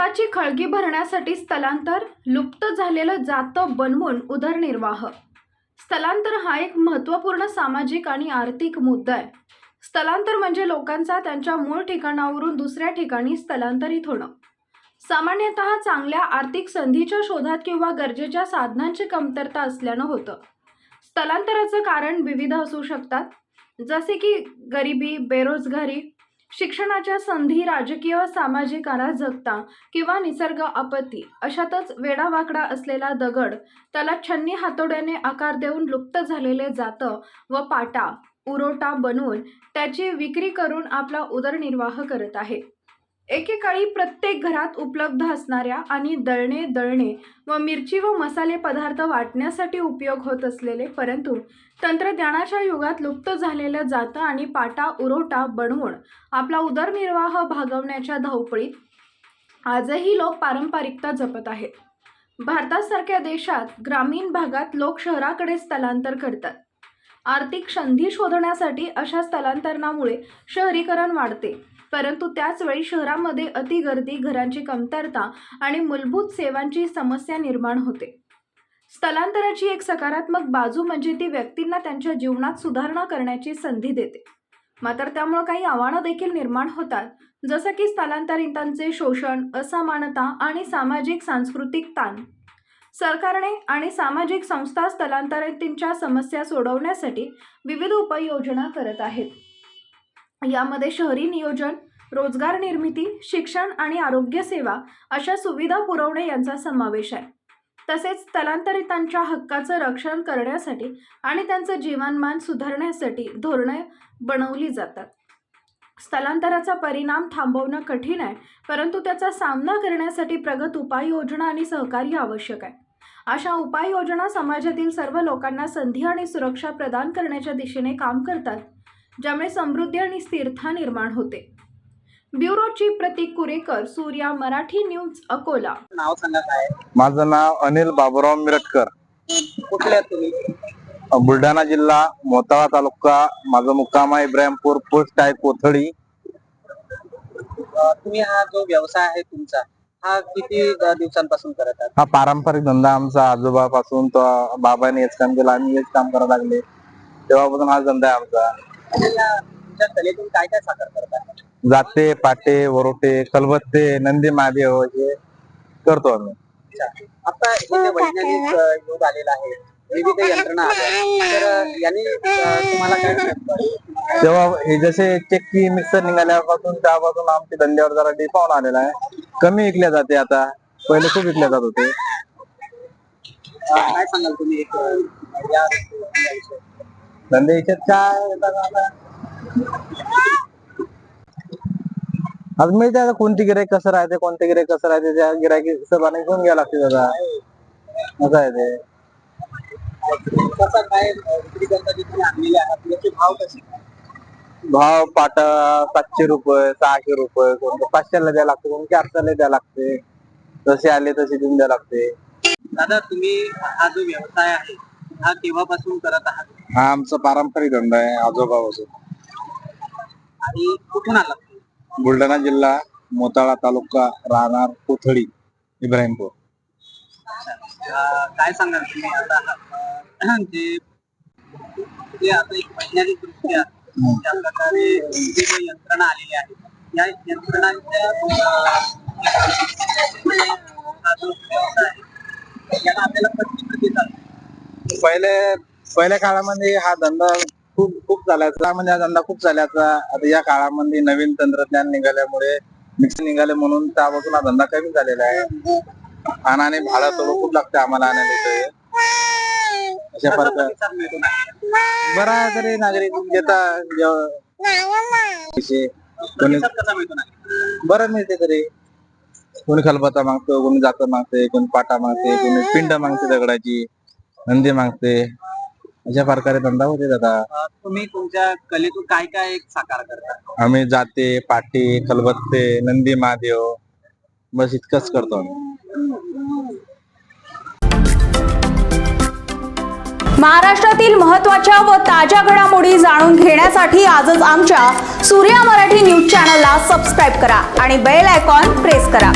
पोटाची खळगी भरण्यासाठी स्थलांतर लुप्त झालेलं जातं बनवून उदरनिर्वाह. स्थलांतर हा एक महत्त्वपूर्ण सामाजिक आणि आर्थिक मुद्दा आहे. स्थलांतर म्हणजे लोकांचा त्यांच्या मूळ ठिकाणावरून दुसऱ्या ठिकाणी स्थलांतरित होणं. सामान्यतः चांगल्या आर्थिक संधीच्या शोधात किंवा गरजेच्या साधनांची कमतरता असल्यानं होतं. स्थलांतराचं कारण विविध असू शकतात. जसे की गरिबी बेरोजगारी शिक्षणाच्या संधी राजकीय सामाजिक अराजकता किंवा निसर्ग आपत्ती अशातच वेडावाकडा असलेला दगड त्याला छन्नी हातोड्याने आकार देऊन लुप्त झालेले जातं व पाटा उरोटा बनवून त्याची विक्री करून आपला उदरनिर्वाह करत आहे. एकेकाळी प्रत्येक घरात उपलब्ध असणाऱ्या आणि दळणे दळणे व मिरची व मसाले पदार्थ वाटण्यासाठी उपयोग होत असलेले परंतु तंत्रज्ञानाच्या युगात लुप्त झालेलं जातं आणि पाटा उरोटा बनवून आपला उदरनिर्वाह भागवण्याच्या धावपळीत आजही लोक पारंपरिकता जपत आहेत. भारतासारख्या देशात ग्रामीण भागात लोक शहराकडे स्थलांतर करतात. आर्थिक संधी शोधण्यासाठी अशा स्थलांतरणामुळे शहरीकरण वाढते. परंतु त्याचवेळी शहरामध्ये अतिगर्दी घरांची कमतरता आणि मूलभूत सेवांची समस्या निर्माण होते. स्थलांतराची एक सकारात्मक बाजू म्हणजे ती व्यक्तींना त्यांच्या जीवनात सुधारणा करण्याची संधी देते. मात्र त्यामुळे काही आव्हानं देखील निर्माण होतात. जसं की स्थलांतरितांचे शोषण असमानता आणि सामाजिक सांस्कृतिक ताण. सरकारने आणि सामाजिक संस्था स्थलांतरितांच्या समस्या सोडवण्यासाठी विविध उपाययोजना करत आहेत. यामध्ये शहरी नियोजन रोजगार निर्मिती शिक्षण आणि आरोग्य सेवा अशा सुविधा पुरवणे यांचा समावेश आहे. तसेच स्थलांतरितांच्या हक्काचं रक्षण करण्यासाठी आणि त्यांचं जीवनमान सुधारण्यासाठी धोरणे बनवली जातात. स्थलांतराचा परिणाम थांबवणं कठीण आहे परंतु त्याचा सामना करण्यासाठी प्रगत उपाययोजना आणि सहकार्य आवश्यक आहे. अशा उपाययोजना समाजातील सर्व लोकांना संधी आणि सुरक्षा प्रदान करण्याच्या दिशेने काम करतात ज्यामुळे समृद्धी आणि स्थिरता निर्माण होते. Bureau chief Prateek Kurekar Surya Marathi news Akola. नाव सांगा काय? माझं नाव अनिल बाबुराव मिरटकर. कुठले आहेत तुम्ही? बुलढाणा जिल्हा मोताळा तालुका माझा मुक्काम आहे इब्राहिमपूर पोस्ट आहे कोथळी. तुम्ही हा जो व्यवसाय आहे तुमचा हा किती दिवसांपासून करत आहात? हा पारंपरिक धंदा आमचा. आजोबापासून तो बाबाने हेच काम केलं आम्ही हेच काम करायला लागले. तेव्हापासून हा धंदा आहे आमचा. काय काय साकार करतात जाते पाटे वरोटे कलबत्ते नंदी महादेव हे करतो आम्ही. आता हे जे वैज्ञानिक अं, युग आलेला आहे विविध यंत्रणा आल्या तर अं, यांनी अं, तुम्हाला काय? तेव्हा हे जसे चक्की मिक्सर निघाल्यापासून त्यापासून आमच्या धंद्यावर जरा डिस्काउंट आलेला आहे. कमी विकल्या जाते आता. पहिले खूप विकल्या जात होते. अं, काय सांगाल तुम्ही एक अं, या? धंदे याच्यात काय आता. आज माहिती आहे कोणती गिराईक कसं राहते कोणते गिराईक कसं राहते त्या गिरायकी हिशोबाने घेऊन घ्यावं लागते दादा. असं आहे ते. काय विक्री करता आणलेले आहात याचे भाव कसे भाव पाटा सातशे रुपये सहाशे रुपये कोणतं पाचशेला द्यावं लागते कोण चारशेला द्यावं लागते. जसे आले तसे देऊन द्यावं लागते. दादा तुम्ही हा जो व्यवसाय आहे हा केव्हापासून करत आहात हा आमचा पारंपरिक धंदा आहे आजोबापासून आणि कुठून आलात तुम्ही? बुलढाणा जिल्हा मोताळा तालुका राहणार कोथळी इब्राहिमपूर अं, काय सांगाल तुम्ही आता अं, जे जे आता एक वैज्ञानिक दृष्ट्या ज्या प्रकारे विविध यंत्रणा आलेल्या आहेत या यंत्रणांच्या अं, हा जो व्यवसाय आहे, याला आपल्याला कशी प्रतिसाद? पहिले पहिल्या काळामध्ये हा धंदा खूप खूप चालायचा. म्हणजे हा धंदा खूप चालायचा. आता या काळामध्ये नवीन तंत्रज्ञान निघाल्यामुळे मिक्सर निघाले म्हणून त्यापासून हा धंदा कमी झालेला आहे. आणि भाडं थोडं खूप लागते आम्हाला आणायला. इथे. अशा कसा प्रकार. बरा तरी नागरिक घेता पैसे. बरं मिळते तरी. कोणी खलबत्ता मागतो कोणी जातं मागते कोणी पाटा मागते कोणी पिंड मागते दगडाची. नंदी मागते. अशा प्रकारे धंदा होते दादा. अं, तुम्ही तुमच्या कलेतून काय काय एक साकार करता? आम्ही जाते पाटी खलबत्ते नंदी महादेव. बस इतकंच करतो आम्ही. महाराष्ट्रातील महत्त्वाच्या व ताज्या घडामोडी जाणून घेण्यासाठी आजच आमच्या सूर्या मराठी न्यूज चॅनलला सबस्क्राईब करा आणि बेल आयकॉन प्रेस करा.